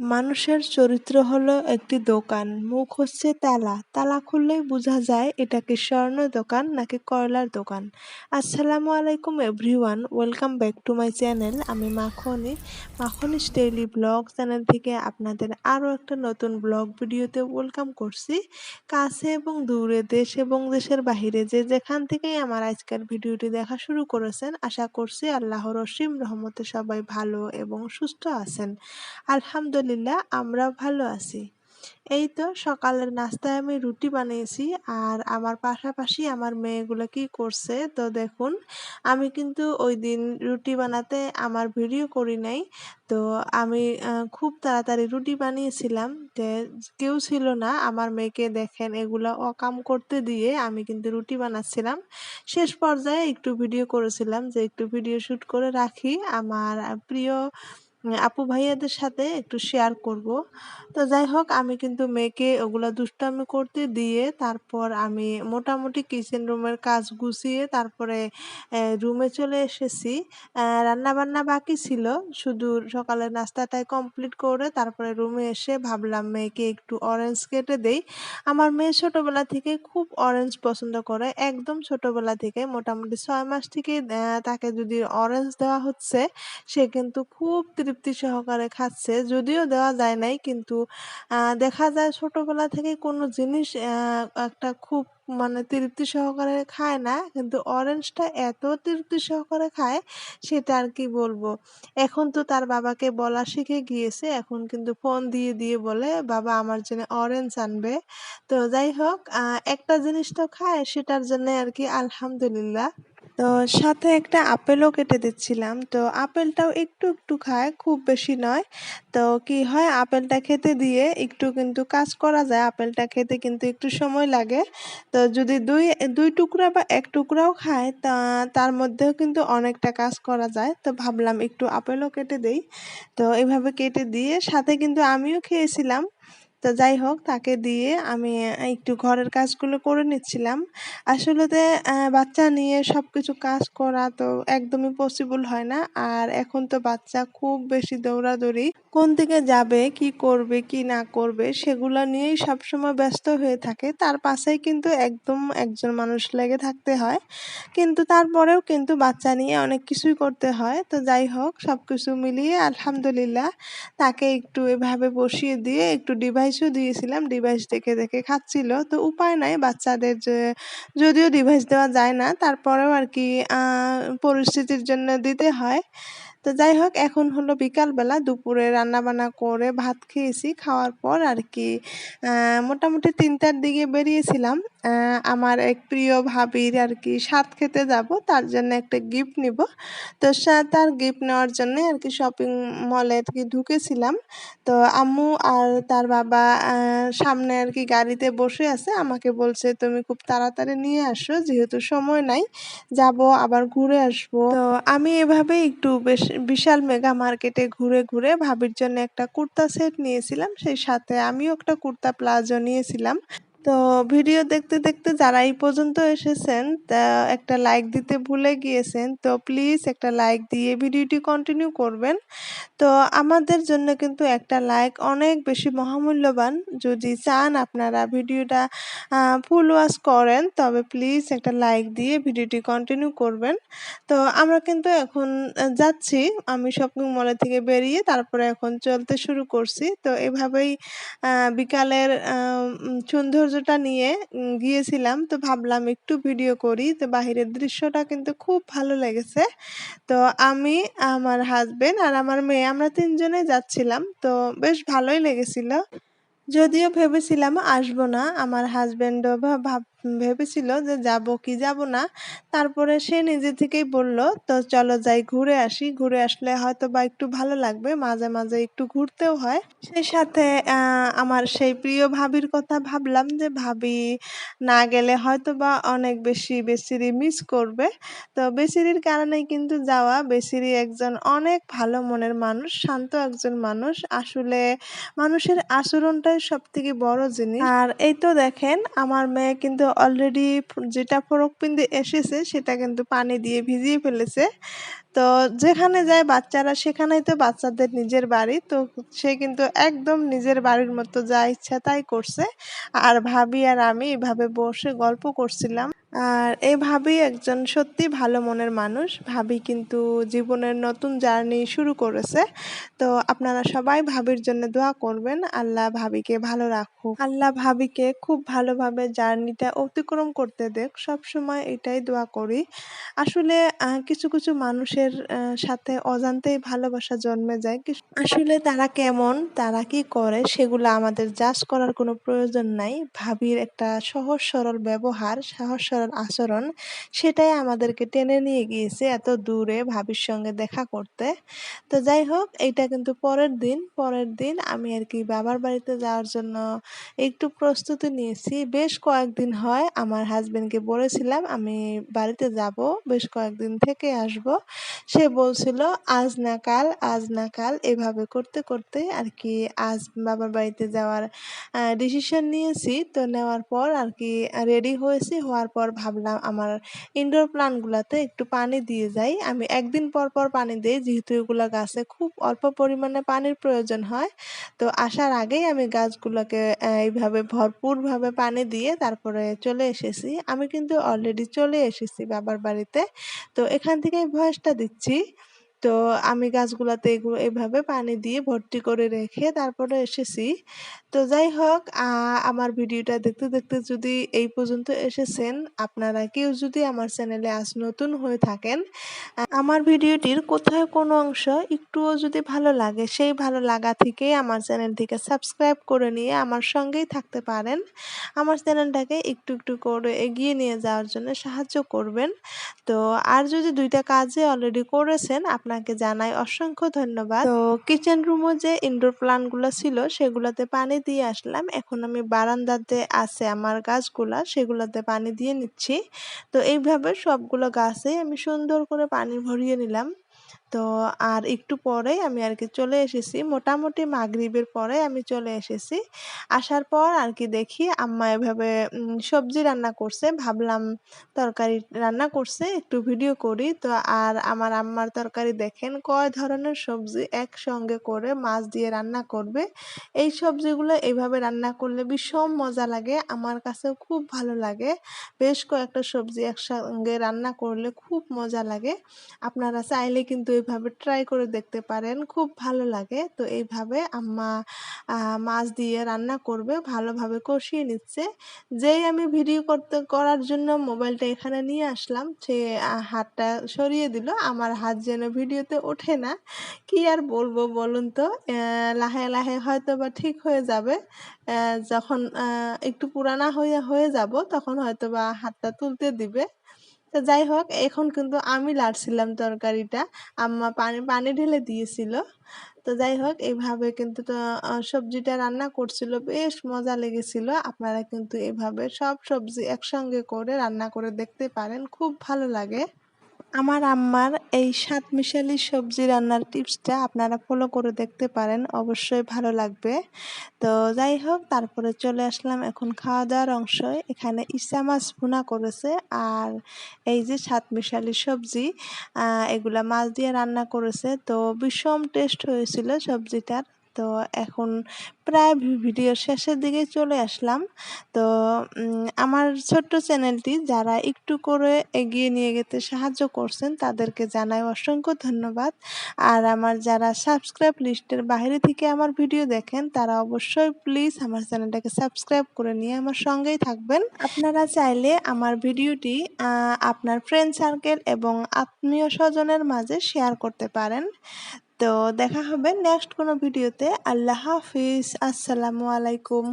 মানুষের চরিত্র হলো একটি দোকান। মুখ হচ্ছে তালা। তালা খুললেই বোঝা যায় এটা কি স্বর্ণ দোকান নাকি কয়লার দোকান। আসসালামু আলাইকুম everyone, welcome back to my channel. আমি মাখনি। মাখনি স্টেইলি ব্লগ চ্যানেল থেকে আপনাদের আরও একটা নতুন ব্লগ ভিডিওতে ওয়েলকাম করছি। কাছে এবং দূরে, দেশ এবং দেশের বাহিরে যে যেখান থেকেই আমার আজকের ভিডিওটি দেখা শুরু করেছেন, আশা করছি আল্লাহর অসীম রহমতে সবাই ভালো এবং সুস্থ আছেন। আলহামদুলিল্লাহ আলহামদুলিল্লাহ আমরা ভালো আছি। এই তো সকালের নাস্তায় আমি রুটি বানিয়েছি আর আমার পাশাপাশি আমার মেয়েগুলো কি করছে তো দেখুন, আমি কিন্তু ওই দিন রুটি বানাতে আমার ভিডিও করি নাই। তো আমি খুব তাড়াতাড়ি রুটি বানিয়েছিলাম যে কেউ ছিল না, আমার মেয়েকে দেখেন এগুলো অকাম করতে দিয়ে আমি কিন্তু রুটি বানাচ্ছিলাম। শেষ পর্যায়ে একটু ভিডিও করেছিলাম যে একটু ভিডিও শ্যুট করে রাখি। আমার প্রিয় আপু ভাইয়াদের সাথে একটু শেয়ার করব। তো যাই হোক, আমি কিন্তু মেয়েকে ওগুলো দুষ্টামি করতে দিয়ে তারপর আমি মোটামুটি কিচেন রুমের কাজ গুছিয়ে তারপরে রুমে চলে এসেছি। রান্না বান্না বাকি ছিল, শুধু সকালের নাস্তাটাই কমপ্লিট করে তারপরে রুমে এসে ভাবলাম মেয়েকে একটু অরেঞ্জ কেটে দেই। আমার মেয়ে ছোটবেলা থেকে খুব অরেঞ্জ পছন্দ করে, একদম ছোটোবেলা থেকে, মোটামুটি ছয় মাস থেকে তাকে যদি অরেঞ্জ দেওয়া হচ্ছে, সে কিন্তু খুব তৃপ্তি সহকারে খাচ্ছে। যদিও দেওয়া যায় নাই, কিন্তু দেখা যায় ছোটবেলা থেকে কোনো জিনিস একটা খুব মানে তৃপ্তি সহকারে খায় না, কিন্তু অরেঞ্জটা এত তৃপ্তি সহকারে খায় সেটা আর কি বলব। এখন তো তার বাবাকে বলা শিখে গিয়েছে, এখন কিন্তু ফোন দিয়ে দিয়ে বলে, বাবা, আমার জন্য অরেঞ্জ আনবে। তো যাই হোক একটা জিনিস তো খায়, সেটার জন্য আর কি আলহামদুলিল্লাহ। তো সাথে একটা আপেলও কেটে দিচ্ছিলাম। তো আপেলটাও একটু একটু খায়, খুব বেশি নয়। তো কি হয়, আপেলটা খেতে দিয়ে একটু কিন্তু কাজ করা যায়। আপেলটা খেতে কিন্তু একটু সময় লাগে। তো যদি দুই দুই টুকরা বা এক টুকরাও খায়, তা, তার মধ্যেও কিন্তু অনেকটা কাজ করা যায়। তো ভাবলাম একটু আপেলও কেটে দেই। তো এভাবে কেটে দিয়ে সাথে কিন্তু আমিও খেয়েছিলাম। তো যাই হোক, তাকে দিয়ে আমি একটু ঘরের কাজগুলো করে নিচ্ছিলাম। আসলেতে বাচ্চা নিয়ে সব কিছু কাজ করা তো একদমই পসিবল হয় না। আর এখন তো বাচ্চা খুব বেশি দৌড়াদৌড়ি, কোন দিকে যাবে, কি করবে, কি না করবে, সেগুলো নিয়েই সবসময় ব্যস্ত হয়ে থাকে। তার পাশেই কিন্তু একদম একজন মানুষ লেগে থাকতে হয়। কিন্তু তারপরেও কিন্তু বাচ্চা নিয়ে অনেক কিছুই করতে হয়। তো যাই হোক সব কিছু মিলিয়ে আলহামদুলিল্লাহ, তাকে একটু এভাবে বসিয়ে দিয়ে একটু ডিভাইসও দিয়েছিলাম ডিভাইস দেখে দেখে খাচ্ছিল। তো উপায় নাই বাচ্চাদের যে, যদিও ডিভাইস দেওয়া যায় না, তারপরেও আর কি পরিস্থিতির জন্য দিতে হয়। তো যাই হোক, এখন হলো বিকালবেলা দুপুরে রান্নাবান্না করে ভাত খেয়েছি। খাওয়ার পর আর কি মোটামুটি তিনটার দিকে বেরিয়েছিলাম। আমার এক প্রিয় ভাবির আর কি স্বাদ খেতে যাব, তার জন্য একটা গিফট নিব। তো তার গিফট নেওয়ার জন্য আর কি শপিং মলে আর কি ঢুকেছিলাম। তো আম্মু আর তার বাবা সামনে আর কি গাড়িতে বসে আছে। আমাকে বলছে, তুমি খুব তাড়াতাড়ি নিয়ে আসো, যেহেতু সময় নাই, যাব, আবার ঘুরে আসব। তো আমি এভাবে একটু বেশ বিশাল মেগা মার্কেটে ঘুরে ঘুরে ভাবির জন্য একটা কুর্তা সেট নিয়েছিলাম। সেই সাথে আমিও একটা কুর্তা প্লাজো নিয়েছিলাম। তো ভিডিও দেখতে দেখতে যারা এই পর্যন্ত এসেছেন, তা একটা লাইক দিতে ভুলে গিয়েছেন, তো প্লিজ একটা লাইক দিয়ে ভিডিওটি কন্টিনিউ করবেন। তো আমাদের জন্য কিন্তু একটা লাইক অনেক বেশি মহামূল্যবান। যদি চান আপনারা ভিডিওটা ফুল ওয়াশ করেন, তবে প্লিজ একটা লাইক দিয়ে ভিডিওটি কন্টিনিউ করবেন। তো আমরা কিন্তু এখন যাচ্ছি, আমি শপিং মলে থেকে বেরিয়ে তারপরে এখন চলতে শুরু করছি। তো এভাবেই বিকালের সুন্দর সৌন্দর্যটা নিয়ে গিয়েছিলাম। তো ভাবলাম একটু ভিডিও করি। তো বাহিরের দৃশ্যটা কিন্তু খুব ভালো লেগেছে। তো আমি, আমার হাজবেন্ড আর আমার মেয়ে, আমরা তিনজনে যাচ্ছিলাম। তো বেশ ভালোই লেগেছিল। যদিও ভেবেছিলাম আসব না। আমার হাজব্যান্ডও ভাব ভেবেছিল যে যাব কি যাব না। তারপরে সে নিজে থেকেই বলল, তো চলো যাই ঘুরে আসি। ঘুরে আসলে হয়তো বা একটু ভালো লাগবে, মাঝে মাঝে একটু ঘুরতেও হয়। সেই সাথে আমার সেই প্রিয় ভাবির কথা ভাবলাম যে, ভাবি না গেলে হয়তো বা অনেক বেশি বেসিরি মিস করবে। তো বেসিরির কারণেই কিন্তু যাওয়া, বেসিরি একজন অনেক ভালো মনের মানুষ, শান্ত একজন মানুষ। আসলে মানুষের আচরণটাই সব থেকে বড় জিনিস। আর এই তো দেখেন, আমার মেয়ে কিন্তু অলরেডি যেটা ফরক পিন্দে এসেছে, সেটা কিন্তু পানি দিয়ে ভিজিয়ে ফেলেছে। তো যেখানে যায় বাচ্চারা, সেখানেই তো বাচ্চাদের নিজের বাড়ি। তো সে কিন্তু একদম নিজের বাড়ির মতো যা ইচ্ছা তাই করছে। আর ভাবি আর আমি এভাবে বসে গল্প করছিলাম। আর এই ভাবি একজন সত্যি ভালো মনের মানুষ, ভাবি কিন্তু জীবনের নতুন জার্নি শুরু করেছে। তো আপনারা সবাই ভাবির জন্য দোয়া করবেন। আল্লাহ ভাবিকে ভালো রাখুক। আল্লাহ ভাবিকে খুব ভালোভাবে জার্নিটা অতিক্রম করতে দেখ। সব সময় এটাই দোয়া করি। আসলে কিছু কিছু মানুষের সাথে অজান্তেই ভালোবাসা জন্মে যায়। আসলে তারা কেমন, তারা কি করে, সেগুলো আমাদের জাজ করার কোনো প্রয়োজন নাই। ভাবির একটা সহজ, সরল ব্যবহার, সহজ, সরল আচরণ সেটাই আমাদেরকে টেনে নিয়ে গিয়েছে এত দূরে ভাবির সঙ্গে দেখা করতে। তো যাই হোক, এইটা কিন্তু পরের দিন পরের দিন আমি আর কি বাবার বাড়িতে যাওয়ার জন্য একটু প্রস্তুতি নিয়েছি। বেশ কয়েকদিন হয়, আমার হাজবেন্ডকে বলেছিলাম আমি বাড়িতে যাব, বেশ কয়েকদিন থেকে আসব। সে বলছিল, আজ না কাল, আজ না কাল। এভাবে করতে করতে আর কি আজ বাবার বাড়িতে যাওয়ার ডিসিশন নিয়েছি। তো নেওয়ার পর আর কি রেডি হয়েছি। হওয়ার পর ভাবলাম আমার ইনডোর প্লান্টগুলোতে একটু পানি দিয়ে যাই। আমি একদিন পর পর পানি দিই, যেহেতু এগুলো গাছে খুব অল্প পরিমাণে পানির প্রয়োজন হয়। তো আসার আগেই আমি গাছগুলোকে এইভাবে ভরপুরভাবে পানি দিয়ে তারপরে চলে এসেছি। আমি কিন্তু অলরেডি চলে এসেছি বাবার বাড়িতে। তো এখান থেকেই ভয়েসটা দিচ্ছি। তো আমি গাছগুলাতে এগুলো এভাবে পানি দিয়ে ভর্তি করে রেখে তারপরে এসেছি। তো যাই হোক আমার ভিডিওটা দেখতে দেখতে যদি এই পর্যন্ত এসেছেন, আপনারা কেউ যদি আমার চ্যানেলে আজ নতুন হয়ে থাকেন আমার ভিডিওটির কোথাও কোনো অংশ একটুও যদি ভালো লাগে, সেই ভালো লাগা থেকে আমার চ্যানেলটিকে সাবস্ক্রাইব করে নিয়ে আমার সঙ্গেই থাকতে পারেন। আমার চ্যানেলটাকে একটু একটু করে এগিয়ে নিয়ে যাওয়ার জন্য সাহায্য করবেন। তো আর যদি দুইটা কাজে অলরেডি করেছেন আপনাকে জানাই অসংখ্য ধন্যবাদ। তো কিচেন রুমও যে ইনডোর প্লান্টগুলো ছিল সেগুলোতে পানি দিয়ে আসলাম। এখন আমি বারান্দাতে আছে আমার গাছগুলা সেগুলোতে পানি দিয়ে নিচ্ছি। তো এইভাবে সবগুলো গাছে আমি সুন্দর করে পানি ভরিয়ে নিলাম। তো আর একটু পরেই আমি আর কি চলে এসেছি। মোটামুটি মাগরিবের পরে আমি চলে এসেছি। আসার পর আর কি দেখি আম্মা এভাবে সবজি রান্না করছে। ভাবলাম তরকারি রান্না করছে, একটু ভিডিও করি। তো আর আমার আম্মার তরকারি দেখেন কয় ধরনের সবজি একসঙ্গে করে মাছ দিয়ে রান্না করবে। এই সবজিগুলো এইভাবে রান্না করলে ভীষণ মজা লাগে। আমার কাছেও খুব ভালো লাগে। বেশ কয়েকটা সবজি একসঙ্গে রান্না করলে খুব মজা লাগে। আপনারা চাইলে কিন্তু এইভাবে ট্রাই করে দেখতে পারেন, খুব ভালো লাগে। তো এইভাবে আম্মা মাছ দিয়ে রান্না করবে, ভালোভাবে কষিয়ে নিচ্ছে। যেই আমি ভিডিও করতে, করার জন্য মোবাইলটা এখানে নিয়ে আসলাম, সে হাতটা সরিয়ে দিল। আমার হাত যেন ভিডিওতে ওঠে না। কি আর বলব বলুন তো? লাহে লাহে হয়তো বা ঠিক হয়ে যাবে। যখন একটু পুরানা হয়ে হয়ে যাব, তখন হয়তো বা হাতটা তুলতে দিবে। তো যাই হোক, এখন কিন্তু আমি লাড়ছিলাম তরকারিটা। আম্মা পানি পানি ঢেলে দিয়েছিল। তো যাই হোক, এইভাবে কিন্তু সবজিটা রান্না করছিল, বেশ মজা লেগেছিল। আপনারা কিন্তু এভাবে সব সবজি একসঙ্গে করে রান্না করে দেখতে পারেন, খুব ভালো লাগে। আমার আম্মার এই সাত মিশালি সবজি রান্নার টিপসটা আপনারা ফলো করে দেখতে পারেন, অবশ্যই ভালো লাগবে। তো যাই হোক, তারপরে চলে আসলাম এখন খাওয়া দাওয়ার অংশ। এখানে ইসা মাছ ভুনা করেছে আর এই যে সাত মিশালি সবজি এগুলা মাছ দিয়ে রান্না করেছে। তো ভীষণ টেস্ট হয়েছিল সবজিটার। তো এখন প্রায় ভিডিওর শেষের দিকে চলে আসলাম। তো আমার ছোট্ট চ্যানেলটি যারা একটু করে এগিয়ে নিয়ে যেতে সাহায্য করছেন, তাদেরকে জানাই অসংখ্য ধন্যবাদ। আর আমার যারা সাবস্ক্রাইব লিস্টের বাইরে থেকে আমার ভিডিও দেখেন, তারা অবশ্যই প্লিজ আমার চ্যানেলটাকে সাবস্ক্রাইব করে নিয়ে আমার সঙ্গেই থাকবেন। আপনারা চাইলে আমার ভিডিওটি আপনার ফ্রেন্ড সার্কেল এবং আত্মীয় স্বজনের মাঝে শেয়ার করতে পারেন। তো দেখা হবে নেক্সট কোনো ভিডিওতে আল্লাহ হাফিজ। আসসালামু আলাইকুম।